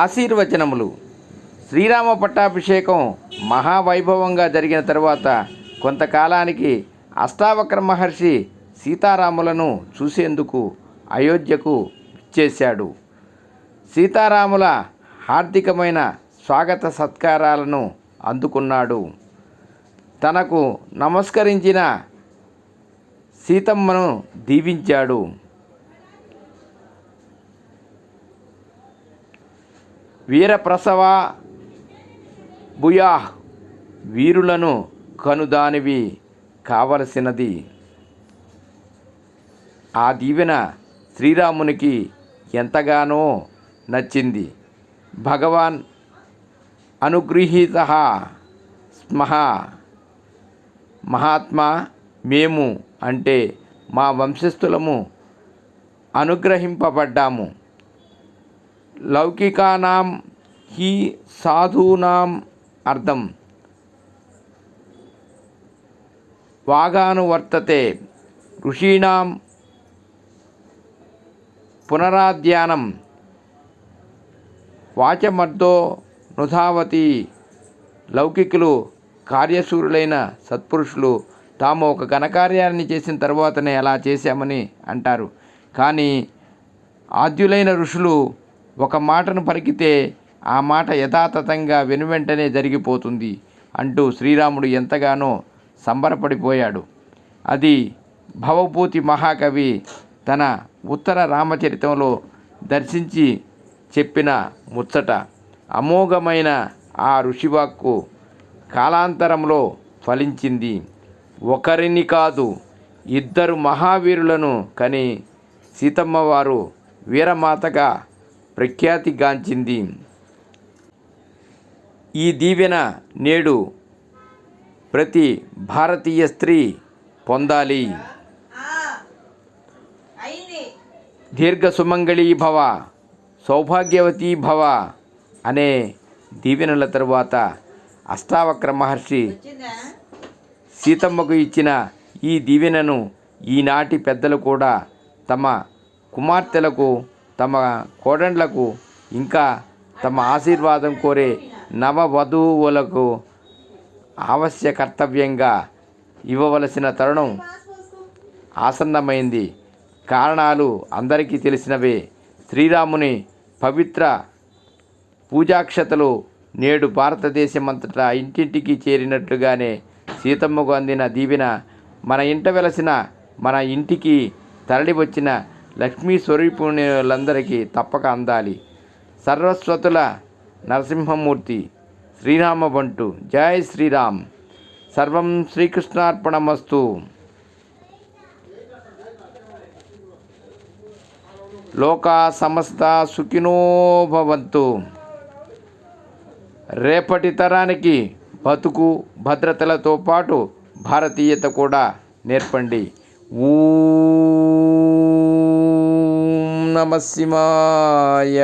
ఆశీర్వచనములు. శ్రీరామ పట్టాభిషేకం మహావైభవంగా జరిగిన తరువాత కొంతకాలానికి అష్టావక్ర మహర్షి సీతారాములను చూసేందుకు అయోధ్యకు ఇచ్చేశాడు సీతారాముల హార్దికమైన స్వాగత సత్కారాలను అందుకున్నాడు. తనకు నమస్కరించిన సీతమ్మను దీవించాడు. వీరప్రసవ భుయా వీరులను కనుదానివి కావలసినది. ఆ దీవెన శ్రీరామునికి ఎంతగానో నచ్చింది. భగవాన్ అనుగృహీత స్మహ. మహాత్మా మేము అంటే మా వంశస్థులము అనుగ్రహింపబడ్డాము. లౌకికానాం హి సాధూనాం అర్థం. వాగానువర్తతే ఋషీణాం పునరాధ్యానం. వాచమర్దో నుధావతి లౌకికులు కార్యశూరులైన సత్పురుషులు తాము ఒక ఘనకార్యాన్ని చేసిన తర్వాతనే అలా చేశామని అంటారు. కానీ ఆద్యులైన ఋషులు ఒక మాటను పలికితే ఆ మాట యథాతథంగా వెనువెంటనే జరిగిపోతుంది అంటూ శ్రీరాముడు ఎంతగానో సంబరపడిపోయాడు. అది భవభూతి మహాకవి తన ఉత్తర రామచరితంలో దర్శించి చెప్పిన ముచ్చట. అమోఘమైన ఆ ఋషివాక్కు కాలాంతరంలో ఫలించింది. ఒకరిని కాదు ఇద్దరు మహావీరులను కని సీతమ్మవారు వీరమాతగా ప్రఖ్యాతిగాంచింది. ఈ దీవెన నేడు ప్రతి భారతీయ స్త్రీ పొందాలి. దీర్ఘ సుమంగళీ భవ సౌభాగ్యవతీ భవ అనే దీవెనల తరువాత అష్టావక్ర మహర్షి సీతమ్మకు ఇచ్చిన ఈ దీవెనను ఈనాటి పెద్దలు కూడా తమ కుమార్తెలకు తమ కోడండ్లకు ఇంకా తమ ఆశీర్వాదం కోరే నవవధువులకు ఆవశ్య కర్తవ్యంగా ఇవ్వవలసిన తరుణం ఆసన్నమైంది. కారణాలు అందరికీ తెలిసినవే. శ్రీరాముని పవిత్ర పూజాక్షతలు నేడు భారతదేశమంతటా ఇంటింటికి చేరినట్లుగానే సీతమ్మకు అందిన దీవెన మన ఇంట వెలసిన మన ఇంటికి తరలి వచ్చిన లక్ష్మీ స్వరూపుణులందరికీ తప్పక అందాలి. సర్వస్వతుల నరసింహమూర్తి శ్రీరామ బంటు జై శ్రీరామ్. సర్వం శ్రీకృష్ణార్పణమస్తు. లోకా సమస్త సుఖినో భవంతు. రేపటి తరానికి బతుకు భద్రతలతో పాటు భారతీయత కూడా నేర్పండి. ఊ నమ శివాయ.